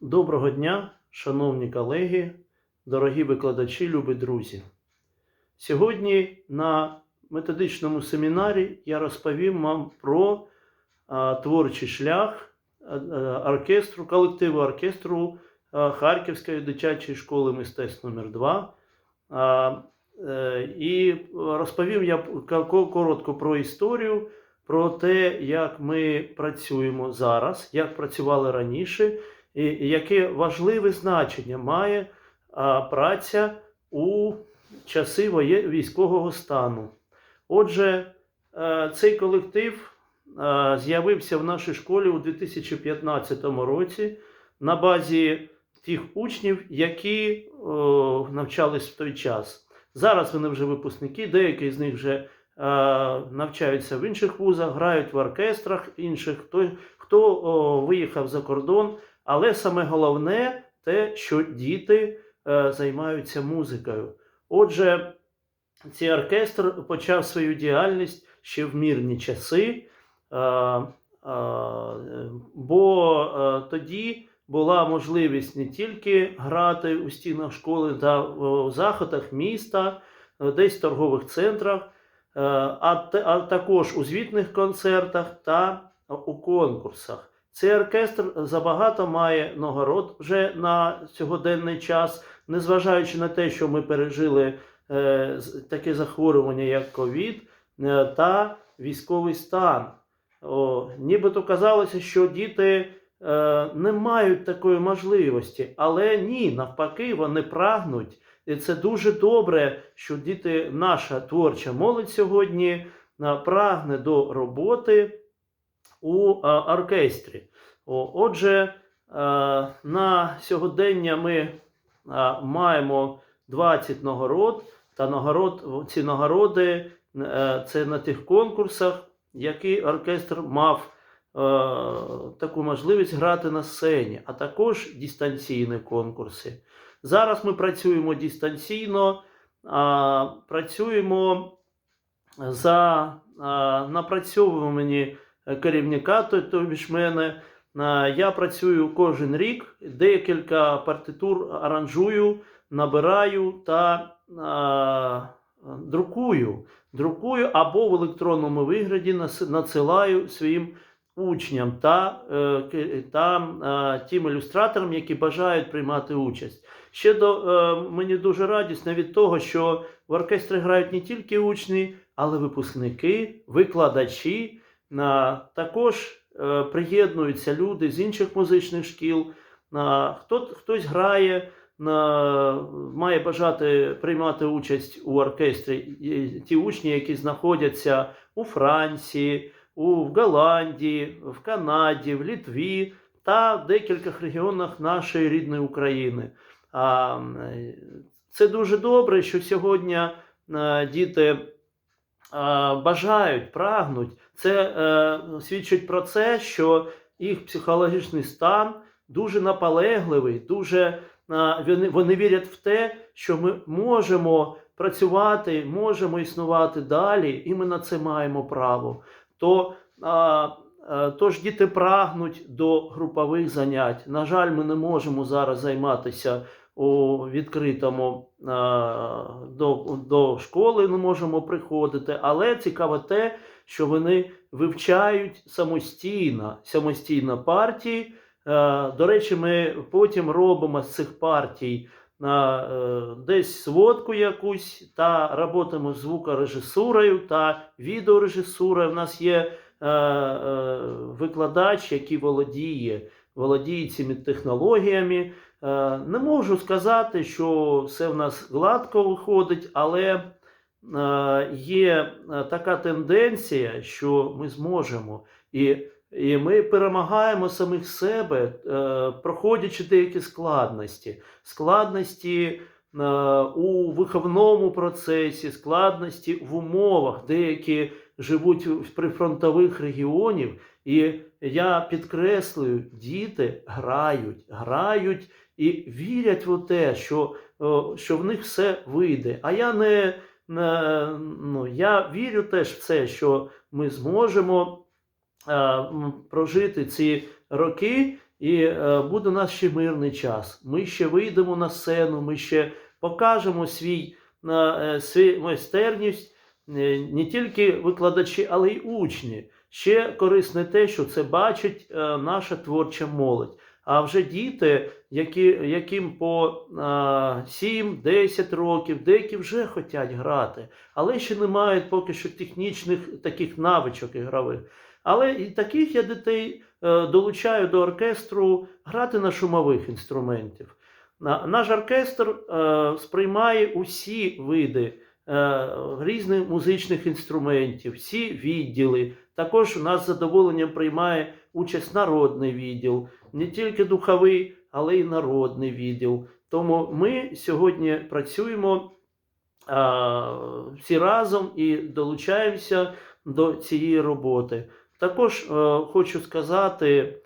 Доброго дня, шановні колеги, дорогі викладачі, любі друзі. Сьогодні на методичному семінарі я розповім вам про а, творчий шлях оркестру, колективу оркестру а, Харківської дитячої школи мистецтв номер 2 А, е, і розповім я коротко про історію, про те, як ми працюємо зараз, як працювали раніше і яке важливе значення має праця у часи військового стану. Отже, е, цей колектив е, з'явився в нашій школі у 2015 році на базі тих учнів, які навчались в той час. Зараз вони вже випускники, деякі з них вже е, навчаються в інших вузах, грають в оркестрах інших, хто, виїхав за кордон. Але саме головне те, що діти е, займаються музикою. Отже, цей оркестр почав свою діяльність ще в мирні часи, е, е, бо е, тоді була можливість не тільки грати у стінах школи та в заходах міста, десь в торгових центрах, е, а, а також у звітних концертах та у конкурсах. Цей оркестр забагато має нагород вже на сьогоденний час, незважаючи на те, що ми пережили е, таке захворювання, як ковід е, та військовий стан. О, нібито казалося, що діти е, не мають такої можливості, але ні, навпаки, вони прагнуть. І це дуже добре, що діти, наша творча молодь сьогодні е, прагне до роботи у е, оркестрі. Отже, е, на сьогодення ми е, маємо 20 нагород, та нагород, ці нагороди це на тих конкурсах, які оркестр мав таку можливість грати на сцені, а також дистанційні конкурси. Зараз ми працюємо дистанційно, працюємо за напрацьовуванні керівника, то- тобі мене. Я працюю кожен рік, декілька партитур аранжую, набираю та а, друкую. Друкую або в електронному вигляді надсилаю своїм учням та, е, та е, тим ілюстраторам, які бажають приймати участь. Ще до, е, мені дуже радісно від того, що в оркестрі грають не тільки учні, але випускники, викладачі. Також е, приєднуються люди з інших музичних шкіл. Хто, хтось грає, має бажати приймати участь у оркестрі. Ті учні, які знаходяться у Франції, у в Голландії, в Канаді, в Літві та в декількох регіонах нашої рідної України. Це дуже добре, що сьогодні е, діти бажають, прагнуть. Це е, свідчить про це, що їх психологічний стан дуже наполегливий, дуже е, вони, вони вірять в те, що ми можемо працювати, можемо існувати далі, і ми на це маємо право. То, а, е, тож діти прагнуть до групових занять. На жаль, ми не можемо зараз займатися у відкритому е, до, до школи, не можемо приходити, але цікаво те, що вони вивчають самостійно, самостійно партії. Е, До речі, ми потім робимо з цих партій е, десь сводку якусь та працюємо з звукорежисурою та відеорежисурою. У нас є е, викладач, який володіє, володіє цими технологіями. Не можу сказати, що все в нас гладко виходить, але є е, така тенденція, що ми зможемо. І, і ми перемагаємо самих себе, е, проходячи деякі складності. Складності е, у виховному процесі, складності в умовах, деякі живуть в прифронтових регіонів. І я підкреслюю, діти грають, грають і вірять в те, що, що в них все вийде. А я не ну, я вірю теж в це, що ми зможемо е, прожити ці роки і е, буде у нас ще мирний час. Ми ще вийдемо на сцену, ми ще покажемо свій, е, свій майстерність е, не тільки викладачі, але й учні. Ще корисне те, що це бачить е, наша творча молодь. А вже діти, які, яким по е, 7-10 років, деякі вже хочуть грати, але ще не мають поки що технічних таких навичок ігрових. Але і таких я дітей е, долучаю до оркестру грати на шумових інструментів. На- Наш оркестр е, сприймає усі види е, різних музичних інструментів, всі відділи. Також у нас задоволенням приймає участь народний відділ, не тільки духовий, але й народний відділ. Тому ми сьогодні працюємо а, всі разом і долучаємося до цієї роботи. Також е, хочу сказати,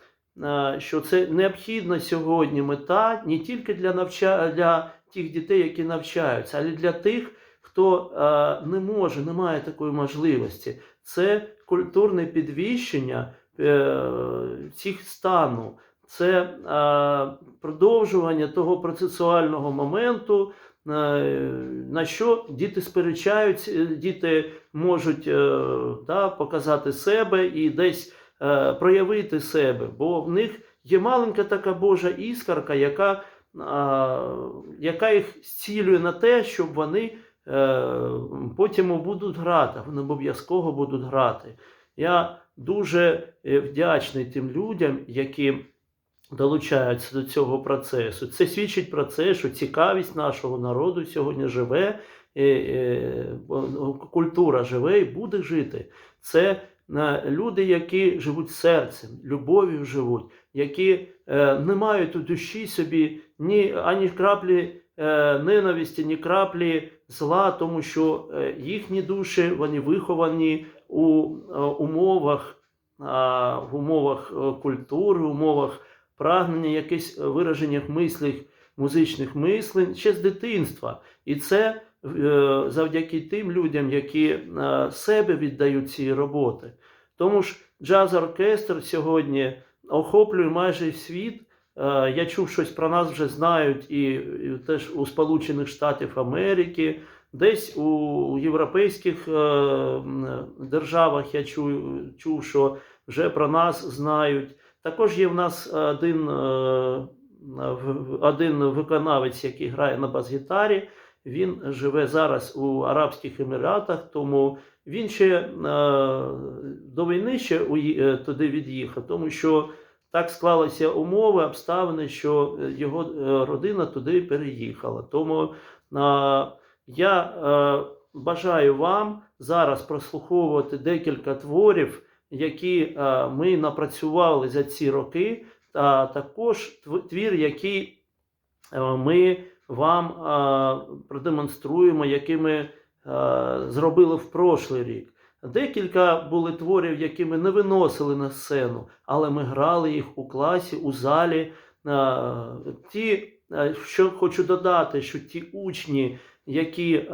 е, що це необхідна сьогодні мета не тільки для, навча... для тих дітей, які навчаються, але й для тих, хто е, не може, не має такої можливості. Це культурне підвищення цих стану, це е, продовжування того процесуального моменту, е, на що діти сперечаються, е, діти можуть е, да, показати себе і десь е, проявити себе, бо в них є маленька така Божа іскарка, яка, яка їх зцілює на те, щоб вони е, потім будуть грати, вони обов'язково будуть грати. Я дуже е, вдячний тим людям, які долучаються до цього процесу. Це свідчить про це, що цікавість нашого народу сьогодні живе, е, е, культура живе і буде жити. Це люди, які живуть серцем, любов'ю живуть, які не мають у душі собі ні ані краплі ненависті, ні краплі зла, тому що їхні душі вони виховані у е, умовах, в умовах е, культури, умовах прагнення якихось виражених мислів, музичних мислень ще з дитинства. І це е, завдяки тим людям, які себе віддають цій роботи. Тому ж джаз-оркестр сьогодні охоплює майже світ. Я чув щось про нас вже знають і, теж у Сполучених Штатів Америки, десь у європейських е, державах я чую, чув, що вже про нас знають. Також є в нас один, е, один виконавець, який грає на бас-гітарі. Він живе зараз у Арабських Еміратах, тому він ще е, до війни ще туди від'їхав, тому що так склалися умови, обставини, що його родина туди переїхала. Тому е, я е, бажаю вам зараз прослуховувати декілька творів, які е, ми напрацювали за ці роки, та також твір, який е, ми вам е, продемонструємо, які ми е, зробили в прошлий рік. Декілька були творів, які ми не виносили на сцену, але ми грали їх у класі, у залі. Е, Ті, е, що хочу додати, що ті учні, які е,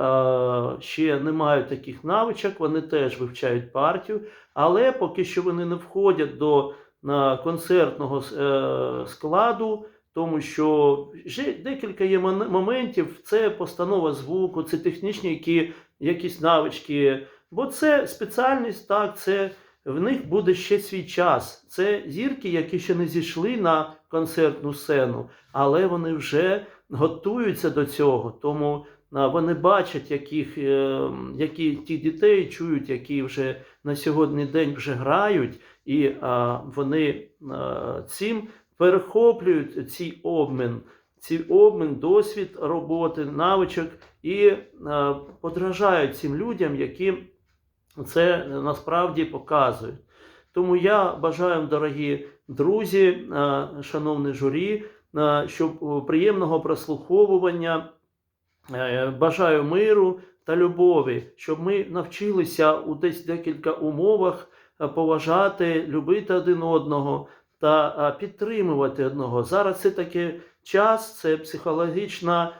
ще не мають таких навичок, вони теж вивчають партію, але поки що вони не входять до е, концертного е, складу, тому що вже декілька є моментів. Це постанова звуку, це технічні які, якісь навички. Бо це спеціальність, так, це в них буде ще свій час. Це зірки, які ще не зійшли на концертну сцену, але вони вже готуються до цього. Тому вони бачать, яких, е, які ті дітей чують, які вже на сьогодні день вже грають, і вони цим перехоплюють цей обмін, цей обмін, досвід роботи, навичок і подражають цим людям, які це насправді показують. Тому я бажаю, дорогі друзі, шановне журі, щоб приємного прослуховування, бажаю миру та любові, щоб ми навчилися у десь декілька умовах е, поважати, любити один одного та е, підтримувати одного. Зараз це такий час, це психологічна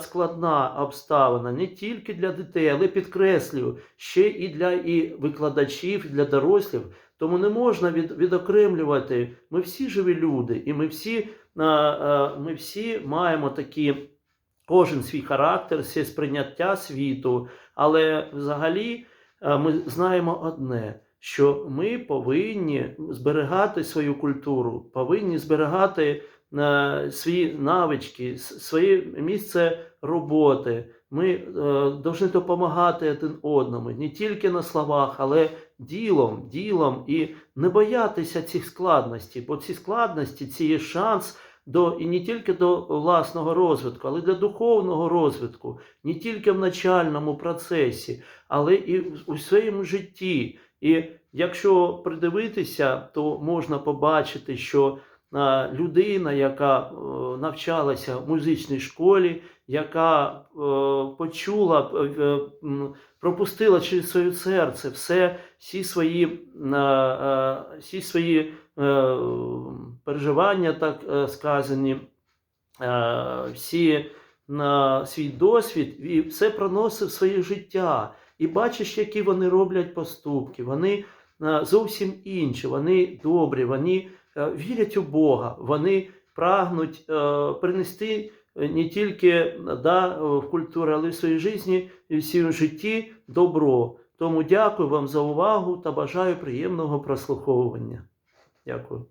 складна обставина не тільки для дітей, але підкреслюю, ще і для і викладачів, і для дорослих. Тому не можна від, відокремлювати. Ми всі живі люди, і ми всі, ми всі маємо такі. Кожен свій характер, своє сприйняття світу, але взагалі е, ми знаємо одне, що ми повинні зберігати свою культуру, повинні зберігати е, свої навички, своє місце роботи. Ми е, повинні допомагати один одному не тільки на словах, але ділом, ділом і не боятися цих складностей, бо ці складності це є шанс до і не тільки до власного розвитку, але й до духовного розвитку, не тільки в начальному процесі, але і у своєму житті. І якщо придивитися, то можна побачити, що людина, яка е, навчалася в музичній школі, яка е, почула, е, пропустила через своє серце все, всі свої, всі свої переживання, так е, сказані, е, всі на свій досвід і все проносив своє життя. І бачиш, які вони роблять поступки. Вони е, зовсім інші, вони добрі, вони е, вірять у Бога, вони прагнуть е, принести е, не тільки да, в культуру, але й в своїй житті і в своєму житті добро. Тому дякую вам за увагу та бажаю приємного прослуховування. Дякую.